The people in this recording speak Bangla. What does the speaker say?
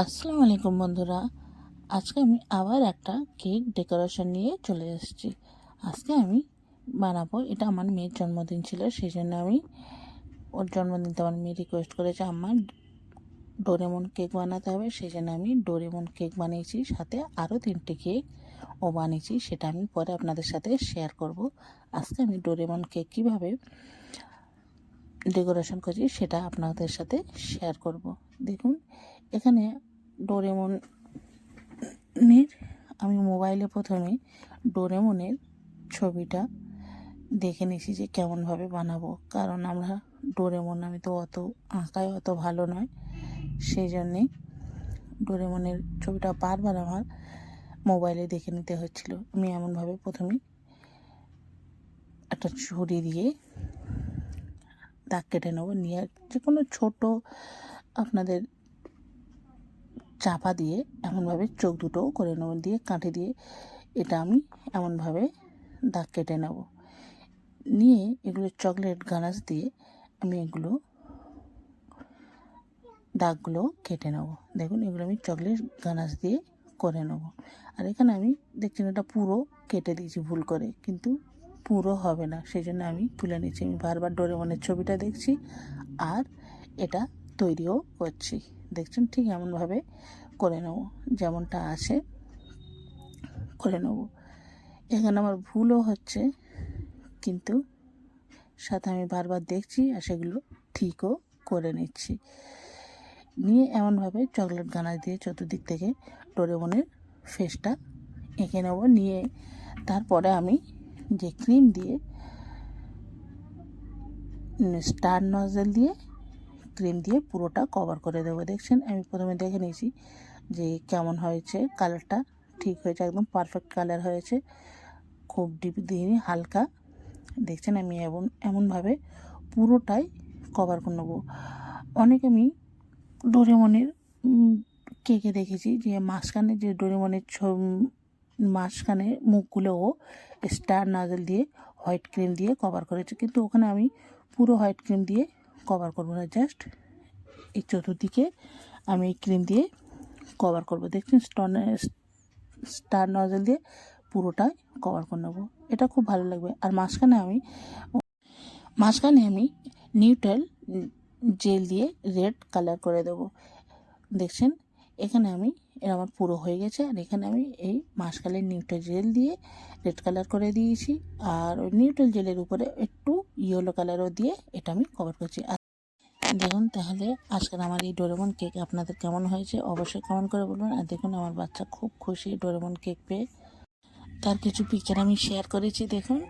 আসসালামু আলাইকুম বন্ধুরা। আজকে আমি আবার একটা কেক ডেকোরেশন নিয়ে চলে এসেছি। আজকে আমি বানাবো, এটা আমার মেয়ের জন্মদিন ছিল সেই জন্য আমি ওর জন্মদিনতে আমার মেয়ে রিকোয়েস্ট করেছে আমার ডোরেমন কেক বানাতে হবে। সেই জন্য আমি ডোরেমন কেক বানিয়েছি, সাথে আরও তিনটে কেক ও বানিয়েছি, সেটা আমি পরে আপনাদের সাথে শেয়ার করব। আজকে আমি ডোরেমন কেক কীভাবে ডেকোরেশন করছি, সেটা আপনাদের সাথে শেয়ার করব। দেখুন এখানে ডোরেমনের, আমি মোবাইলে প্রথমে ডোরেমনের ছবিটা দেখে নিয়েছি যে কেমনভাবে বানাবো। কারণ আমরা ডোরেমন, আমি তো অত আঁকায় অত ভালো নয়। সেই জন্যে ডোরেমনের ছবিটা বারবার আমার মোবাইলে দেখে নিতে হচ্ছিল। আমি এমনভাবে প্রথমে একটা ছুরি দিয়ে দাগ কেটে নেব। নিয়ে যে কোনো ছোটো আপনাদের চাপা দিয়ে এমনভাবে চোখ দুটোও করে নেব, দিয়ে কাঁঠি দিয়ে এটা আমি এমনভাবে দাগ কেটে নেব। নিয়ে এগুলো চকলেট গানাশ দিয়ে আমি এগুলো দাগগুলো কেটে নেব। দেখুন, এগুলো আমি চকলেট গানাশ দিয়ে করে নেব। আর এখানে আমি দেখছেন এটা পুরো কেটে দিয়েছি ভুল করে, কিন্তু পুরো হবে না। সেই জন্য আমি তুলে নিচ্ছি। আমি বারবার ডোরেমনের ছবিটা দেখছি আর এটা তৈরিও করছি। দেখছেন, ঠিক এমনভাবে করে নেব, যেমনটা আছে, করে নেব। এখানে আমার ভুলও হচ্ছে, কিন্তু সাথে আমি বারবার দেখছি আর সেগুলো ঠিকও করে নিচ্ছি। নিয়ে এমনভাবে চকলেট গানা দিয়ে চতুর্দিক থেকে ডোরেমনের ফেসটা এঁকে নেব, নিয়ে তারপরে আমি যে ক্রিম দিয়ে স্টার নজেল দিয়ে ক্রিম দিয়ে পুরোটা কভার করে দেবো। দেখছেন, আমি প্রথমে দেখে নিয়েছি যে কেমন হয়েছে কালারটা ঠিক হয়েছে, একদম পারফেক্ট কালার হয়েছে। খুব ডিপ দিইনি হালকা। দেখছেন, আমি এমন, এমনভাবে পুরোটাই কভার করে নেব। অনেক আমি ডোরেমনের কেকে দেখেছি যে মাঝখানে যে ডোরেমনের ছ মাঝখানে মুখগুলোও স্টার নাজেল দিয়ে হোয়াইট ক্রিম দিয়ে কভার করেছে। কিন্তু ওখানে আমি পুরো হোয়াইট ক্রিম দিয়ে কভার করব না জাস্ট এই চতুর্দিকে আমি এই ক্রিম দিয়ে কভার করব। দেখছেন স্টনে স্টার নজল দিয়ে পুরোটাই কভার করে নেব। এটা খুব ভালো লাগবে। আর মাঝখানে আমি মাঝখানে আমি নিউট্রাল জেল দিয়ে রেড কালার করে দেবো। দেখছেন, এখানে আমি এটা আমার পুরো হয়ে গেছে। আর এখানে আমি এই মাঝখানে নিউট্রাল জেল দিয়ে রেড কালার করে দিয়েছি। আর ওই নিউট্রাল জেলের উপরে একটু ইয়েলো কালারও দিয়ে এটা আমি কভার করছি। দেখুন তাহলে আজকের আমার এই ডোরেমন কেক আপনাদের কেমন হয়েছে অবশ্যই কেমন করে বলুন। আর দেখুন আমার বাচ্চা খুব খুশি ডোরেমন কেক পেয়ে। তার কিছু পিকচার আমি শেয়ার করেছি দেখুন।